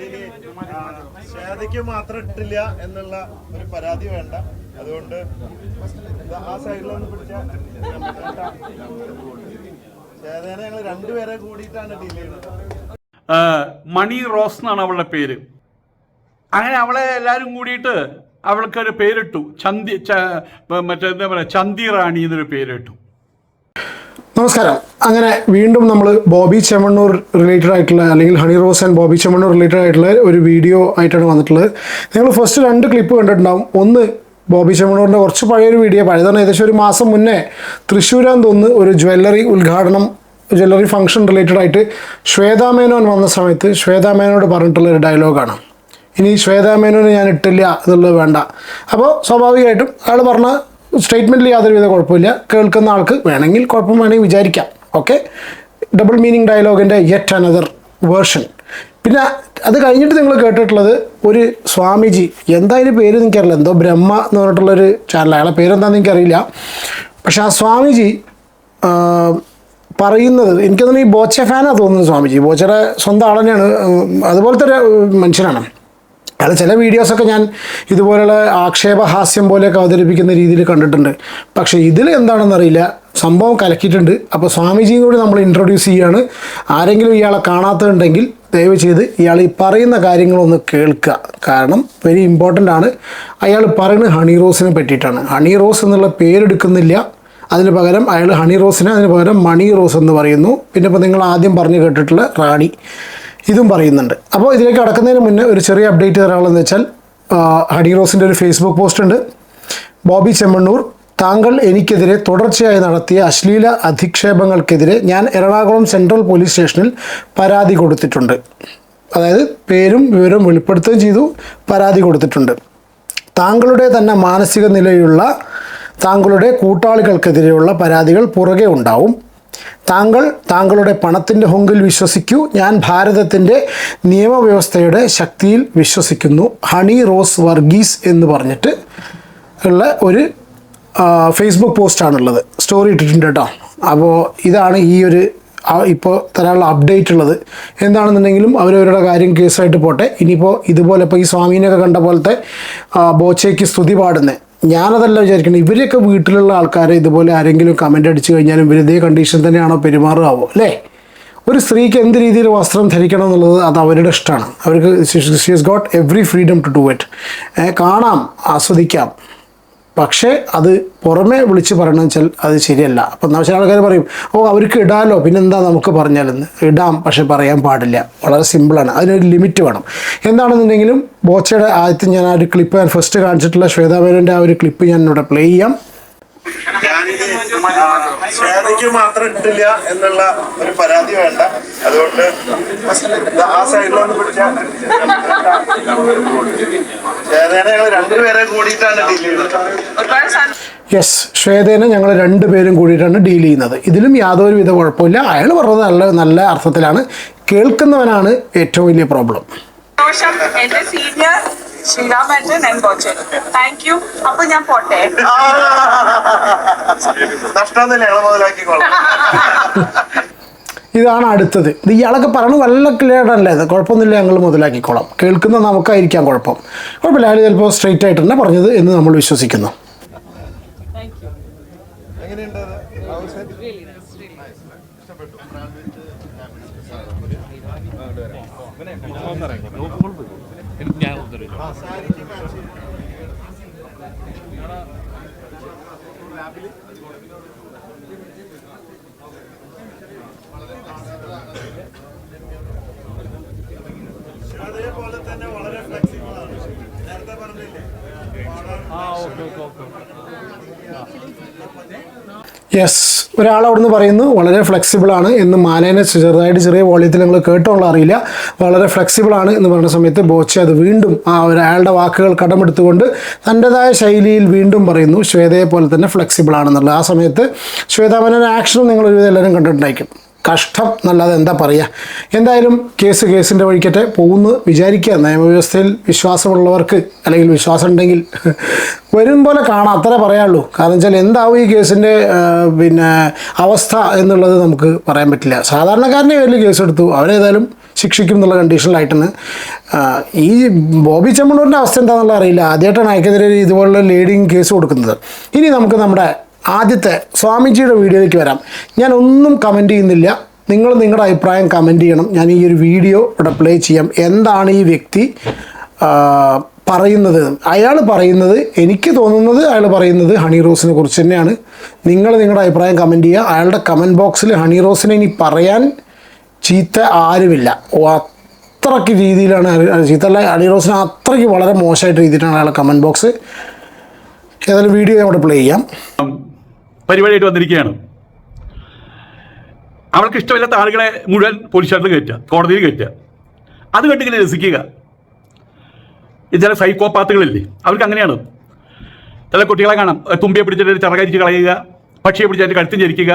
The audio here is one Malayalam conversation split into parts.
ഞാനിനി ശ്വേതയ്ക്ക് മാത്രം ഇട്ടില്ല എന്നുള്ള ഒരു പരാതി വേണ്ട. അതുകൊണ്ട് ആ സൈഡിലൊന്ന് പിടിച്ച ശ്വേതേനെ ഞങ്ങൾ രണ്ടുപേരെ കൂടിയിട്ടാണ് ഡീൽ ചെയ്യുന്നത്. മണി റോസ് എന്നാണ് അവളുടെ പേര്. അങ്ങനെ അവളെ എല്ലാവരും കൂടിയിട്ട് അവൾക്കൊരു പേരിട്ടു. ചന്തി മറ്റേ എന്താ പറയുക ചന്തി റാണി എന്നൊരു പേരിട്ടു. നമസ്കാരം. അങ്ങനെ വീണ്ടും നമ്മൾ ബോബി ചെമ്മണ്ണൂർ റിലേറ്റഡ് ആയിട്ടുള്ള അല്ലെങ്കിൽ ഹണി റോസ് ആൻഡ് ബോബി ചെമ്മണ്ണൂർ റിലേറ്റഡ് ആയിട്ടുള്ള ഒരു വീഡിയോ ആയിട്ടാണ് വന്നിട്ടുള്ളത്. നിങ്ങൾ ഫസ്റ്റ് രണ്ട് ക്ലിപ്പ് കണ്ടിട്ടുണ്ടാവും. ഒന്ന് ബോബി ചെമ്മണ്ണൂറിന്റെ കുറച്ച് പഴയൊരു വീഡിയോ പഴയതാണ് ഏകദേശം ഒരു മാസം മുന്നേ തൃശ്ശൂരാന്ന് തോന്നുന്നു ഒരു ജ്വല്ലറി ഉദ്ഘാടനം ജ്വല്ലറി ഫംഗ്ഷൻ റിലേറ്റഡ് ആയിട്ട് ശ്വേതാ മേനോൻ വന്ന സമയത്ത് ശ്വേതാ മേനോട് പറഞ്ഞിട്ടുള്ള ഒരു ഡയലോഗാണ് ഇനി ശ്വേതാ മേനോന് ഞാൻ ഇട്ടില്ല എന്നുള്ളത് വേണ്ട. അപ്പോൾ സ്വാഭാവികമായിട്ടും അയാൾ പറഞ്ഞ സ്റ്റേറ്റ്മെന്റിൽ യാതൊരുവിധ കുഴപ്പമില്ല. കേൾക്കുന്ന ആൾക്ക് വേണമെങ്കിൽ കുഴപ്പം വേണമെങ്കിൽ വിചാരിക്കാം. ഓക്കെ ഡബിൾ മീനിങ് ഡയലോഗിന്റെ യെറ്റ് അനദർ വേർഷൻ പിന്നെ അത് കഴിഞ്ഞിട്ട് നിങ്ങൾ കേട്ടിട്ടുള്ളത് ഒരു സ്വാമിജി എന്തായാലും പേര് എനിക്കറിയില്ല എന്തോ ബ്രഹ്മ എന്ന് പറഞ്ഞിട്ടുള്ളൊരു ചാനൽ അയാളെ പേരെന്താണെന്ന് എനിക്കറിയില്ല പക്ഷേ ആ സ്വാമിജി പറയുന്നത് എനിക്ക് ഈ ബോച്ച ഫാനാണ് തോന്നുന്നത് സ്വാമിജി. ബോച്ചയുടെ സ്വന്തം ആളനെയാണ് അതുപോലത്തെ ഒരു മനുഷ്യനാണ്. അയാൾ ചില വീഡിയോസൊക്കെ ഞാൻ ഇതുപോലുള്ള ആക്ഷേപഹാസ്യം പോലെയൊക്കെ അവതരിപ്പിക്കുന്ന രീതിയിൽ കണ്ടിട്ടുണ്ട്. പക്ഷേ ഇതിൽ എന്താണെന്നറിയില്ല സംഭവം കലക്കിയിട്ടുണ്ട്. അപ്പോൾ സ്വാമിജിയും കൂടി നമ്മൾ ഇൻട്രൊഡ്യൂസ് ചെയ്യുകയാണ് ആരെങ്കിലും ഇയാളെ കാണാത്തതുണ്ടെങ്കിൽ ദയവ് ചെയ്ത് ഇയാൾ ഈ പറയുന്ന കാര്യങ്ങളൊന്ന് കേൾക്കുക. കാരണം വെരി ഇമ്പോർട്ടന്റ് ആണ്. അയാൾ പറയുന്നത് ഹണി റോസിനെ പറ്റിയിട്ടാണ്. ഹണി റോസ് എന്നുള്ള പേരെടുക്കുന്നില്ല. അതിന് പകരം അയാൾ ഹണി റോസിനെ അതിന് പകരം മണി റോസ് എന്ന് പറയുന്നു. പിന്നെ ഇപ്പോൾ നിങ്ങൾ ആദ്യം പറഞ്ഞു കേട്ടിട്ടുള്ള റാണി. ഇതും പറയുന്നുണ്ട്. അപ്പോൾ ഇതിലേക്ക് കടക്കുന്നതിന് മുന്നേ ഒരു ചെറിയ അപ്ഡേറ്റ് തരാനുള്ളതെന്ന് വെച്ചാൽ ഹഡി റോസിന്റെ ഒരു ഫേസ്ബുക്ക് പോസ്റ്റ് ഉണ്ട്. ബോബി ചെമ്മണ്ണൂർ താങ്കൾ എനിക്കെതിരെ തുടർച്ചയായി നടത്തിയ അശ്ലീല അധിക്ഷേപങ്ങൾക്കെതിരെ ഞാൻ എറണാകുളം സെൻട്രൽ പോലീസ് സ്റ്റേഷനിൽ പരാതി കൊടുത്തിട്ടുണ്ട്. അതായത് പേരും വിവരവും വെളിപ്പെടുത്തുകയും ചെയ്തു പരാതി കൊടുത്തിട്ടുണ്ട്. താങ്കളുടെ തന്നെ മാനസിക നിലയുള്ള താങ്കളുടെ കൂട്ടാളികൾക്കെതിരെയുള്ള പരാതികൾ പുറകെ ഉണ്ടാവും. താങ്കൾ താങ്കളുടെ പണത്തിന്റെ ഹൊങ്കിൽ വിശ്വസിക്കൂ. ഞാൻ ഭാരതത്തിന്റെ നിയമവ്യവസ്ഥയുടെ ശക്തിയിൽ വിശ്വസിക്കുന്നു. ഹണി റോസ് വർഗീസ് എന്ന് പറഞ്ഞിട്ട് ഉള്ള ഒരു ഫേസ്ബുക്ക് പോസ്റ്റാണുള്ളത് സ്റ്റോറി ഇട്ടിട്ടുണ്ട് കേട്ടോ. അപ്പോൾ ഇതാണ് ഈ ഒരു ഇപ്പോൾ തരാനുള്ള അപ്ഡേറ്റ് ഉള്ളത്. എന്താണെന്നുണ്ടെങ്കിലും അവരവരുടെ കാര്യം കേസായിട്ട് പോട്ടെ. ഇനിയിപ്പോൾ ഇതുപോലെ ഇപ്പോൾ ഈ സ്വാമീനെയൊക്കെ കണ്ട പോലത്തെ ബോച്ചയ്ക്ക് സ്തുതി പാടുന്നത് ഞാനതല്ല വിചാരിക്കുന്നത് ഇവരെയൊക്കെ വീട്ടിലുള്ള ആൾക്കാരെ ഇതുപോലെ ആരെങ്കിലും കമന്റ് അടിച്ചു കഴിഞ്ഞാലും ഇവർ ഇതേ കണ്ടീഷൻ തന്നെയാണോ പെരുമാറുകയാവോ അല്ലേ? ഒരു സ്ത്രീക്ക് എന്ത് രീതിയിൽ വസ്ത്രം ധരിക്കണം എന്നുള്ളത് അത് അവരുടെ ഇഷ്ടമാണ്. അവർക്ക് she's got every freedom to do it കാണാം ആസ്വദിക്കാം. പക്ഷേ അത് പുറമെ വിളിച്ച് പറയണമെന്ന് വെച്ചാൽ അത് ശരിയല്ല. അപ്പം ചില ആൾക്കാർ പറയും ഓ അവർക്ക് ഇടാലോ? പിന്നെന്താ നമുക്ക് പറഞ്ഞാലെന്ന്? ഇടാം പക്ഷെ പറയാൻ പാടില്ല. വളരെ സിമ്പിളാണ്. അതിനൊരു ലിമിറ്റ് വേണം. എന്താണെന്നുണ്ടെങ്കിലും ബോച്ചയുടെ ആദ്യത്തെ ഞാൻ ആ ഒരു ക്ലിപ്പ് ഞാൻ ഫസ്റ്റ് കാണിച്ചിട്ടുള്ള ശ്വേതാമേനന്റെ ആ ഒരു ക്ലിപ്പ് ഞാൻ ഇവിടെ പ്ലേ ചെയ്യാം. ശ്വേതയ്ക്ക് മാത്രം ഇട്ടില്ല എന്നുള്ള ഒരു പരാതി വേണ്ട. അതുകൊണ്ട് ആ സൈഡിലൊന്ന് പിടിച്ചാൽ ശ്വേതേനെ ഞങ്ങൾ രണ്ടുപേരെ കൂടിയിട്ടാണ് ഡീൽ ചെയ്യുന്നത്. യെസ് ശ്വേതേനെ ഞങ്ങൾ രണ്ടുപേരും കൂടിയിട്ടാണ് ഡീൽ ചെയ്യുന്നത്. ഇതിലും യാതൊരു വിധ കുഴപ്പമില്ല. അയാൾ പറഞ്ഞത് നല്ല നല്ല അർത്ഥത്തിലാണ്. കേൾക്കുന്നവനാണ് ഏറ്റവും വലിയ പ്രോബ്ലം ദോഷം. എന്റെ സീനിയർ ശ്രീരാമേട്ടൻ ആൻഡ് ബോച്ചൻ താങ്ക് യു അപ്പൊ ഞാൻ പോട്ടെ. നഷ്ടമൊന്നുമില്ല ഞങ്ങൾ മുതലാക്കിക്കോളാം. ഇതാണ് അടുത്തത്. ഇത് ഇയാളൊക്കെ പറഞ്ഞു വല്ല ക്ലിയർ അല്ലേ? ഇത് കുഴപ്പമൊന്നുമില്ല ഞങ്ങൾ മുതലാക്കിക്കോളാം. കേൾക്കുന്ന നമുക്കായിരിക്കാം കുഴപ്പം. കുഴപ്പമില്ല അയാൾ ചിലപ്പോൾ സ്ട്രെയിറ്റ് ആയിട്ട് തന്നെ പറഞ്ഞത് എന്ന് നമ്മൾ വിശ്വസിക്കുന്നു. എങ്ങനെയുണ്ട്? അത്? How is it? അതേപോലെ തന്നെ വളരെ ഫ്ലെക്സിബിൾ ആണ് നേരത്തെ പറഞ്ഞില്ലേ യെസ് ഒരാൾ അവിടുന്ന് പറയുന്നു വളരെ ഫ്ലെക്സിബിൾ ആണ് എന്ന് മാലേനെ ചെറുതായിട്ട് ചെറിയ വോളിയത്തിൽ നിങ്ങൾ കേട്ടോള്ള അറിയില്ല. വളരെ ഫ്ലെക്സിബിൾ ആണ് എന്ന് പറയുന്ന സമയത്ത് ബോച്ച അത് വീണ്ടും ആ ഒരാളുടെ വാക്കുകൾ കടമെടുത്തുകൊണ്ട് തന്റെതായ ശൈലിയിൽ വീണ്ടും പറയുന്നു ശ്വേതയെ പോലെ തന്നെ ഫ്ലെക്സിബിൾ ആണെന്നുള്ളത്. ആ സമയത്ത് ശ്വേതാമനൻ ആക്ഷനും നിങ്ങൾ ഒരുവിധം എല്ലാവരും കണ്ടിട്ടുണ്ടായിരിക്കും. കഷ്ടം എന്നല്ലാതെ എന്താ പറയുക എന്തായാലും കേസ് കേസിന്റെ വഴിക്കട്ടെ പോകുന്ന വിചാരിക്കുക. നിയമവ്യവസ്ഥയിൽ വിശ്വാസമുള്ളവർക്ക് അല്ലെങ്കിൽ വിശ്വാസം ഉണ്ടെങ്കിൽ വരും പോലെ കാണാം. അത്രേ പറയാനുള്ളൂ. കാരണം വെച്ചാൽ എന്താവും ഈ കേസിന്റെ പിന്നെ അവസ്ഥ എന്നുള്ളത് നമുക്ക് പറയാൻ പറ്റില്ല. സാധാരണക്കാരന്റെ പേരിൽ കേസെടുത്തു. അവരേതായാലും ശിക്ഷിക്കും എന്നുള്ള കണ്ടീഷനിലായിട്ടാണ് ഈ ബോബി ചെമ്മണ്ണൂരിന്റെ അവസ്ഥ എന്താണെന്നുള്ള അറിയില്ല. ആദ്യമായിട്ടാണ് അയക്കെതിരെ ഇതുപോലുള്ള ലേഡിങ് കേസ് കൊടുക്കുന്നത്. ഇനി നമുക്ക് നമ്മുടെ ആദ്യത്തെ സ്വാമിജിയുടെ വീഡിയോയിലേക്ക് വരാം. ഞാൻ ഒന്നും കമന്റ് ചെയ്യുന്നില്ല. നിങ്ങൾ നിങ്ങളുടെ അഭിപ്രായം കമന്റ് ചെയ്യണം. ഞാൻ ഈ ഒരു വീഡിയോ ഇവിടെ പ്ലേ ചെയ്യാം. എന്താണ് ഈ വ്യക്തി പറയുന്നത്? അയാൾ പറയുന്നത് എനിക്ക് തോന്നുന്നത് അയാൾ പറയുന്നത് ഹണി റോസിനെ കുറിച്ച് തന്നെയാണ്. നിങ്ങൾ നിങ്ങളുടെ അഭിപ്രായം കമന്റ് ചെയ്യുക. അയാളുടെ കമന്റ് ബോക്സിൽ ഹണി റോസിനെ ഇനി പറയാൻ ചീത്ത ആരുമില്ല. അത്രയ്ക്ക് രീതിയിലാണ് ചീത്ത. അല്ല ഹണി റോസിനെ അത്രയ്ക്ക് വളരെ മോശമായിട്ട് രീതിയിലാണ് അയാളുടെ കമന്റ് ബോക്സ് ഏതായാലും വീഡിയോ ഞാൻ ഇവിടെ പ്ലേ ചെയ്യാം. പരിപാടിയായിട്ട് വന്നിരിക്കുകയാണ്. അവൾക്ക് ഇഷ്ടമില്ലാത്ത ആളുകളെ മുഴുവൻ പോലീസ് സ്റ്റേഷനിൽ കയറ്റുക കോടതിയിൽ കയറ്റുക. അത് കണ്ടിങ്ങനെ രസിക്കുക. ചില സൈക്കോപാത്തുകളില്ലേ അവർക്ക് അങ്ങനെയാണ്. ചില കുട്ടികളെ കാണാം തുമ്പിയെ പിടിച്ചിട്ട് ചിറകരിച്ച് കളയുക പക്ഷിയെ പിടിച്ചിട്ട് കഴുത്തും ചരിക്കുക.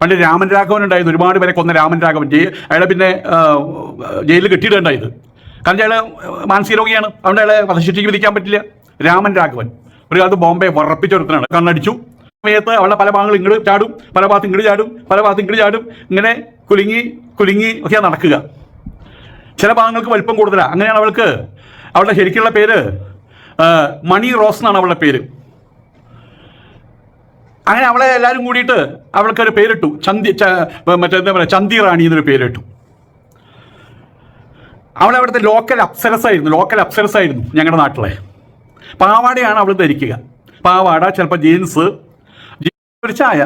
പണ്ട് രാമൻ രാഘവൻ ഉണ്ടായിരുന്നു ഒരുപാട് പേരെ കൊന്ന രാമൻ രാഘവൻ. അയാളെ പിന്നെ ജയിലിൽ കെട്ടിയിടുണ്ടായത് കാരണം അയാൾ മാനസിക രോഗിയാണ്. അതുകൊണ്ട് അയാളെ വധശിക്ഷയ്ക്ക് വിധിക്കാൻ പറ്റില്ല. രാമൻ രാഘവൻ. ഒരു കാലത്ത് ബോംബെ വറപ്പിച്ചൊരുത്തനാണ് കണ്ണടിച്ചു. സമയത്ത് അവളുടെ പല ഭാഗങ്ങൾ ഇങ്ങോട്ട് ചാടും പല ഭാഗത്ത് ഇങ്ങോട്ട് ചാടും പല ഭാഗത്ത് ഇങ്ങോട്ട് ചാടും. ഇങ്ങനെ കുലുങ്ങി കുലുങ്ങി ഒക്കെ നടക്കുക. ചില ഭാഗങ്ങൾക്ക് വലിപ്പം കൂടുതലാണ് അങ്ങനെയാണ് അവൾക്ക് അവളുടെ ശരിക്കുള്ള പേര് മണി റോസ് എന്നാണ് അവളുടെ പേര്. അങ്ങനെ അവളെ എല്ലാവരും കൂടിയിട്ട് അവൾക്കൊരു പേരിട്ടു. ചന്തി മറ്റേ എന്താ പറയുക ചന്തി റാണി എന്നൊരു പേരിട്ടു. അവൾ അവിടുത്തെ ലോക്കൽ അപ്സരസ് ആയിരുന്നു. ലോക്കൽ അപ്സരസ് ആയിരുന്നു ഞങ്ങളുടെ നാട്ടിലെ. പാവാടയാണ് അവൾ ധരിക്കുക. പാവാട ചിലപ്പോൾ ജീൻസ് ഒരു ചായ.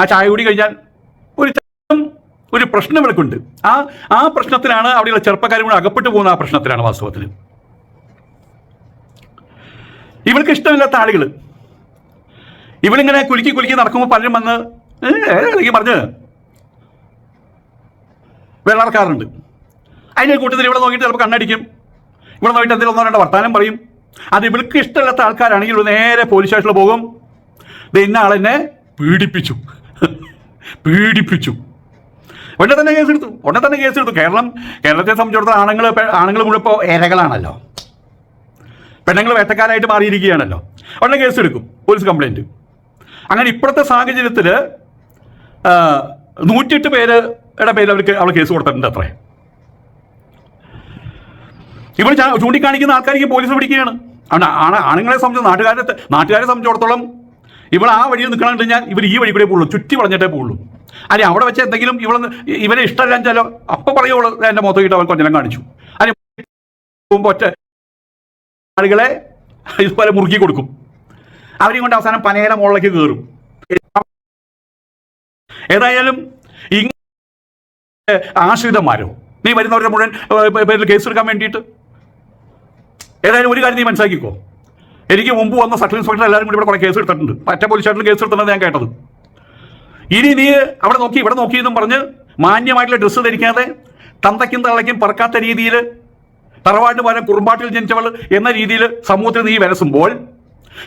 ആ ചായ കൂടി കഴിഞ്ഞാൽ ഒരു ഒരു പ്രശ്നം ഇവൾക്കുണ്ട്. ആ ആ പ്രശ്നത്തിലാണ് അവിടെയുള്ള ചെറുപ്പക്കാരും കൂടെ അകപ്പെട്ടു പോകുന്ന ആ പ്രശ്നത്തിലാണ് വാസ്തവത്തിൽ. ഇവൾക്ക് ഇഷ്ടമില്ലാത്ത ആളുകൾ ഇവളിങ്ങനെ കുലുക്കി കുലുക്കി നടക്കുമ്പോൾ പലരും വന്ന് അല്ലെങ്കിൽ പറഞ്ഞ് വെള്ളാർക്കാറുണ്ട്. അതിന്റെ കൂട്ടത്തിൽ ഇവിടെ നോക്കിയിട്ട് ചിലപ്പോൾ കണ്ണടിക്കും. ഇവിടെ നോക്കിയിട്ട് എന്തെങ്കിലും ഒന്നോ രണ്ടോ വർത്താനം പറയും. അത് ഇവൾക്ക് ഇഷ്ടമില്ലാത്ത ആൾക്കാരാണെങ്കിൽ നേരെ പോലീസ് സ്റ്റേഷനിൽ പോകും. ഇന്ന ആളെന്നെ പീഡിപ്പിച്ചു. പീഡിപ്പിച്ചു. ഉടനെ തന്നെ കേസെടുത്തു ഉടനെ തന്നെ കേസെടുത്തു കേരളം കേരളത്തെ സംബന്ധിച്ചിടത്തോളം ആണുങ്ങൾ ആണുങ്ങൾ മുഴുവൻ ഇപ്പോൾ ഇരകളാണല്ലോ. പെണ്ണുങ്ങൾ വേട്ടക്കാരായിട്ട് മാറിയിരിക്കുകയാണല്ലോ. ഉടനെ കേസെടുക്കും പോലീസ് കംപ്ലൈന്റ് അങ്ങനെ ഇപ്പോഴത്തെ സാഹചര്യത്തിൽ നൂറ്റിയെട്ട് പേരുടെ പേരിൽ അവർക്ക് അവൾ കേസ് കൊടുത്തിട്ടുണ്ട് അത്രേ. ഇവർ ചാ- ചൂണ്ടിക്കാണിക്കുന്ന ആൾക്കാർക്ക് പോലീസ് പിടിക്കുകയാണ്. ആണ് ആണുങ്ങളെ സംബന്ധിച്ച് നാട്ടുകാരെ നാട്ടുകാരെ സംബന്ധിച്ചിടത്തോളം ഇവൾ ആ വഴിയിൽ നിൽക്കണമെന്ന് കഴിഞ്ഞാൽ ഇവർ ഈ വഴി കൂടെ പോകുള്ളൂ ചുറ്റി വളഞ്ഞിട്ടേ പോകുള്ളൂ അല്ലെ അവിടെ വെച്ച് എന്തെങ്കിലും ഇവളൊന്ന് ഇവനെ ഇഷ്ടമല്ല വെച്ചാലോ അപ്പം പറയുള്ളൂ എന്റെ മുഖത്ത് കിട്ട് അവൻ കൊഞ്ചനം കാണിച്ചു. അല്ലെ ആളുകളെ ഇതുപോലെ മുറുക്കി കൊടുക്കും. അവരെയും കൊണ്ട് അവസാനം പനയുടെ മുകളിലേക്ക് കയറും ഏതായാലും ഇങ്ങനെ ആശ്രിതന്മാരോ? നീ വരുന്നവരുടെ മുഴുവൻ കേസ് എടുക്കാൻ വേണ്ടിയിട്ട്? ഏതായാലും ഒരു കാര്യം നീ മനസ്സിലാക്കിക്കോ. എനിക്ക് മുമ്പ് വന്ന സബ് ഇൻസ്പെക്ടർ എല്ലാവരും കൂടി ഇവിടെ കുറെ കേസ് എടുത്തിട്ടുണ്ട്. മറ്റേ പോലീസ് സ്റ്റേഷനിൽ കേസ് എടുത്തിട്ടുണ്ട് ഞാൻ കേട്ടത്. ഇനി നീ അവിടെ നോക്കി ഇവിടെ നോക്കി എന്നും പറഞ്ഞ് മാന്യമായിട്ടുള്ള ഡ്രസ്സ് ധരിക്കാതെ തന്തയ്ക്കും തള്ളയ്ക്കും പറക്കാത്ത രീതിയിൽ തറവാട്ട് പോലെ കുറുമ്പാട്ടിൽ ജനിച്ചവൾ എന്ന രീതിയിൽ സമൂഹത്തിൽ നീ വരസുമ്പോൾ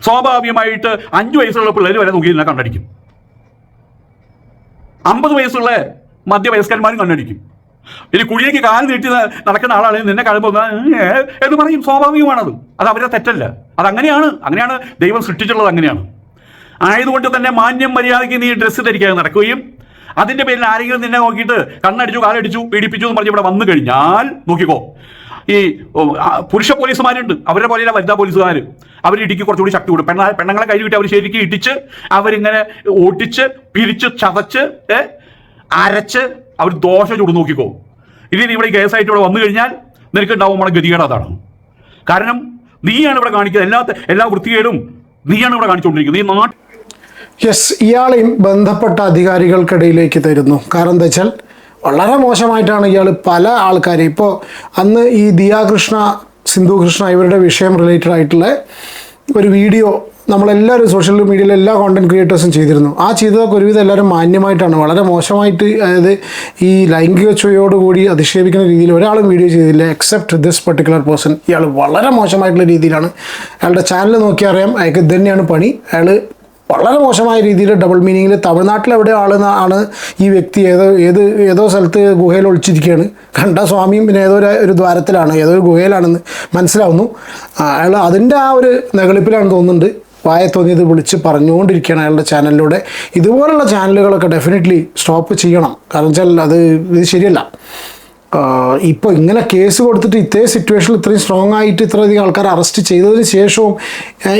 സ്വാഭാവികമായിട്ട് അഞ്ചു വയസ്സുള്ള പിള്ളേർ വരെ നോക്കി നിന്നെ കണ്ടടിക്കും അമ്പത് വയസ്സുള്ള മധ്യവയസ്കന്മാരും കണ്ണടിക്കും. ഇനി കുഴിയേക്ക് കാൽ നീട്ടി നടക്കുന്ന ആളാണെങ്കിൽ നിന്നെ കാണുമ്പോൾ എന്ന് പറയും. സ്വാഭാവികമാണത്. അത് അവരുടെ തെറ്റല്ല. അത് അങ്ങനെയാണ് ദൈവം സൃഷ്ടിച്ചുള്ളത് അങ്ങനെയാണ്. ആയതുകൊണ്ട് തന്നെ മാന്യം മര്യാദയ്ക്ക് നീ ഡ്രസ്സ് ധരിക്കാതെ നടക്കുകയും അതിന്റെ പേരിൽ ആരെങ്കിലും നിന്നെ നോക്കിയിട്ട് കണ്ണടിച്ചു കാലടിച്ചു പീഡിപ്പിച്ചു എന്ന് പറഞ്ഞ് ഇവിടെ വന്നു കഴിഞ്ഞാൽ നോക്കിക്കോ ഈ പുരുഷ പോലീസുമാരുണ്ട്. അവരുടെ പോലെയുള്ള വനിതാ പോലീസുകാർ അവർ ഇടിക്ക് കുറച്ചുകൂടി ശക്തി കൊടുക്കും. പെണ്ണ പെണ്ണുങ്ങളെ കൈ കിട്ടി അവർ ശരിക്കും ഇടിച്ച് അവരിങ്ങനെ ഓട്ടിച്ച് പിരിച്ച് ചതച്ച് അരച്ച് അവർ ദോഷം ചൂട് നോക്കിക്കോ. ഇനി ഇവിടെ കേസായിട്ട് ഇവിടെ വന്നു കഴിഞ്ഞാൽ നിനക്ക് ഉണ്ടാവും നമ്മുടെ ഗതികേട് അതാണ്. കാരണം നീയാണ് ഇവിടെ കാണിക്കുന്നത്. എല്ലാ എല്ലാ വൃത്തികേടും നീയാണ് ഇവിടെ കാണിച്ചുകൊണ്ടിരിക്കുന്നത്. ഈ നാട്ടിൽ യെസ് ഇയാളെയും ബന്ധപ്പെട്ട അധികാരികൾക്കിടയിലേക്ക് തരുന്നു. കാരണം എന്താ വെച്ചാൽ വളരെ മോശമായിട്ടാണ് ഇയാൾ പല ആൾക്കാരെയും ഇപ്പോൾ അന്ന് ഈ ദിയാകൃഷ്ണ സിന്ധു കൃഷ്ണ ഇവരുടെ വിഷയം റിലേറ്റഡ് ആയിട്ടുള്ള ഒരു വീഡിയോ നമ്മളെല്ലാവരും സോഷ്യൽ മീഡിയയിൽ എല്ലാ കോണ്ടന്റ് ക്രിയേറ്റേഴ്സും ചെയ്തിരുന്നു. ആ ചെയ്തതൊക്കെ ഒരുവിധം എല്ലാവരും മാന്യമായിട്ടാണ്. വളരെ മോശമായിട്ട് അതായത് ഈ ലൈംഗിക ചുവയോടുകൂടി അധിക്ഷേപിക്കുന്ന രീതിയിൽ ഒരാളും വീഡിയോ ചെയ്തില്ല എക്സെപ്റ്റ് ദിസ് പെർട്ടിക്കുലർ പേഴ്സൺ ഇയാൾ വളരെ മോശമായിട്ടുള്ള രീതിയിലാണ്. അയാളുടെ ചാനൽ നോക്കി അറിയാം അയാൾക്ക് ഇത് തന്നെയാണ് പണി. അയാൾ വളരെ മോശമായ രീതിയിൽ ഡബിൾ മീനിങ്ങിൽ തമിഴ്നാട്ടിൽ എവിടെ ആളെന്ന് ആണ് ഈ വ്യക്തി? ഏതോ ഏത് ഏതോ സ്ഥലത്ത് ഗുഹയിൽ ഒളിച്ചിരിക്കുകയാണ്. കണ്ട സ്വാമിയും പിന്നെ ഏതോ ഒരു ദ്വാരത്തിലാണ് ഏതോ ഒരു ഗുഹയിലാണെന്ന് മനസ്സിലാവുന്നു. അയാൾ അതിന്റെ ആ ഒരു നെകളിപ്പിലാണ് തോന്നുന്നുണ്ട്. വായ തോന്നിയത് വിളിച്ച് പറഞ്ഞുകൊണ്ടിരിക്കുകയാണ് അയാളുടെ ചാനലിലൂടെ. ഇതുപോലുള്ള ചാനലുകളൊക്കെ ഡെഫിനറ്റ്ലി സ്റ്റോപ്പ് ചെയ്യണം. കാരണം വെച്ചാൽ അത് ഇത് ശരിയല്ല. ഇപ്പോൾ ഇങ്ങനെ കേസ് കൊടുത്തിട്ട് ഇത്തേ സിറ്റുവേഷനിൽ ഇത്രയും സ്ട്രോങ് ആയിട്ട് ഇത്രയധികം ആൾക്കാർ അറസ്റ്റ് ചെയ്തതിന് ശേഷവും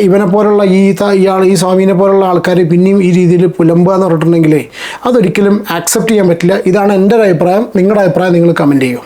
ഇവനെ പോലുള്ള ഈ ഇയാൾ ഈ സ്വാമീനെ പോലുള്ള ആൾക്കാർ പിന്നെയും ഈ രീതിയിൽ പുലമ്പുക എന്ന് പറഞ്ഞിട്ടുണ്ടെങ്കിലേ അതൊരിക്കലും ആക്സെപ്റ്റ് ചെയ്യാൻ പറ്റില്ല. ഇതാണ് എന്റെ ഒരു അഭിപ്രായം. നിങ്ങളുടെ അഭിപ്രായം നിങ്ങൾ കമന്റ് ചെയ്യും.